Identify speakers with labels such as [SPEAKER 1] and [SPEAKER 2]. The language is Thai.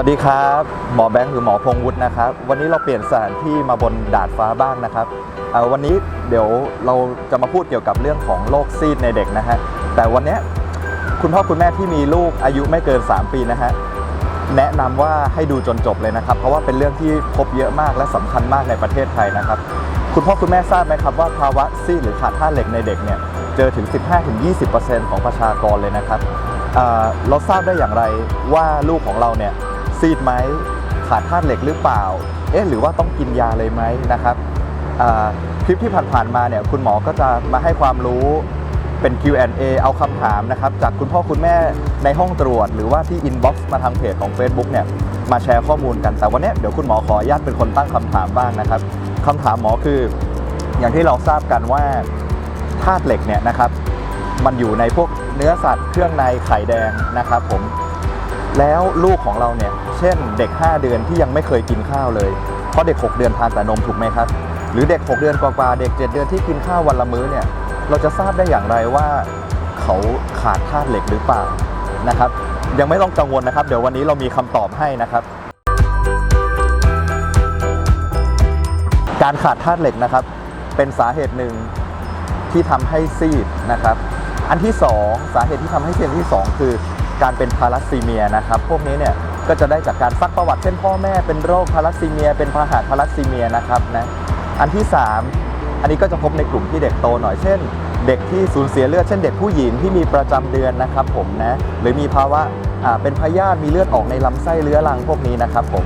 [SPEAKER 1] วัสดีครับ หมอแบงค์หรือหมอพงวุฒินะครับ วันนี้เราเปลี่ยนสถานที่มาบนดาดฟ้าบ้างนะครับ วันนี้เดี๋ยวเราจะมาพูดเกี่ยวกับเรื่องของโรคซีดในเด็กนะฮะ แต่วันนี้คุณพ่อคุณแม่ที่มีลูกอายุไม่เกิน 3 ปีนะฮะ แนะนำว่าให้ดูจนจบเลยนะครับ เพราะว่าเป็นเรื่องที่พบเยอะมากและสำคัญมากในประเทศไทยนะครับ คุณพ่อคุณแม่ทราบไหมครับว่าภาวะซีดหรือขาดธาตุเหล็กในเด็กเนี่ยเจอถึง 15-20%ของประชากรเลยนะครับเราทราบได้อย่างไรว่าลูกของเราเนี่ย ซีดไหมขาดธาตุเหล็กหรือเปล่า เอ๊ะหรือว่าต้องกินยาเลยไหมนะครับคลิปที่ผ่านๆมาเนี่ยคุณหมอก็จะมาให้ความรู้เป็น Q&A เอาคำถามนะครับ จากคุณพ่อคุณแม่ในห้องตรวจ หรือว่าที่อินบ็อกซ์มาทางเพจของ Facebook เนี่ยมาแชร์ข้อมูลกันแต่วันนี้เดี๋ยวคุณหมอขออนุญาตเป็นคนตั้งคำถามบ้างนะครับคำถามหมอคือ อย่างที่เราทราบกันว่าธาตุเหล็กเนี่ยนะครับ มันอยู่ในพวกเนื้อสัตว์เครื่องในไข่แดงนะครับผม แล้วลูกของเราเนี่ย เช่นเด็ก 5 เดือนที่ยังไม่เคยกินข้าวเลย เพราะเด็ก 6 เดือนทานแต่นมถูกไหมครับ หรือเด็ก 6 เดือนกว่าๆเด็ก 7 เดือนที่กินข้าววันละมื้อเนี่ย เราจะทราบได้อย่างไรว่าเขาขาดธาตุเหล็กหรือเปล่านะครับ ยังไม่ต้องกังวลนะครับ เดี๋ยววันนี้เรามีคำตอบให้นะครับ การขาดธาตุเหล็กนะครับ เป็นสาเหตุหนึ่งที่ทำให้ซีดนะครับ อันที่ 2 สาเหตุที่ทำให้เซีดอันที่ 2 คือ การเป็นพาลัสซีเมียนะครับพวกนี้เนี่ยก็จะได้จากการซักประวัติเช่นพ่อแม่เป็นโรคพาลัสซีเมีย เป็นพาหะพาลัสซีเมียนะครับนะอันที่ 3 อันนี้ก็จะพบในกลุ่มที่เด็กโตหน่อยเช่น เด็กที่สูญเสียเลือดเช่นเด็กผู้หญิงที่มีประจำเดือนนะครับผมนะหรือมีภาวะเป็นพยาธิมีเลือดออกในลำไส้เรื้อรังพวกนี้นะครับผม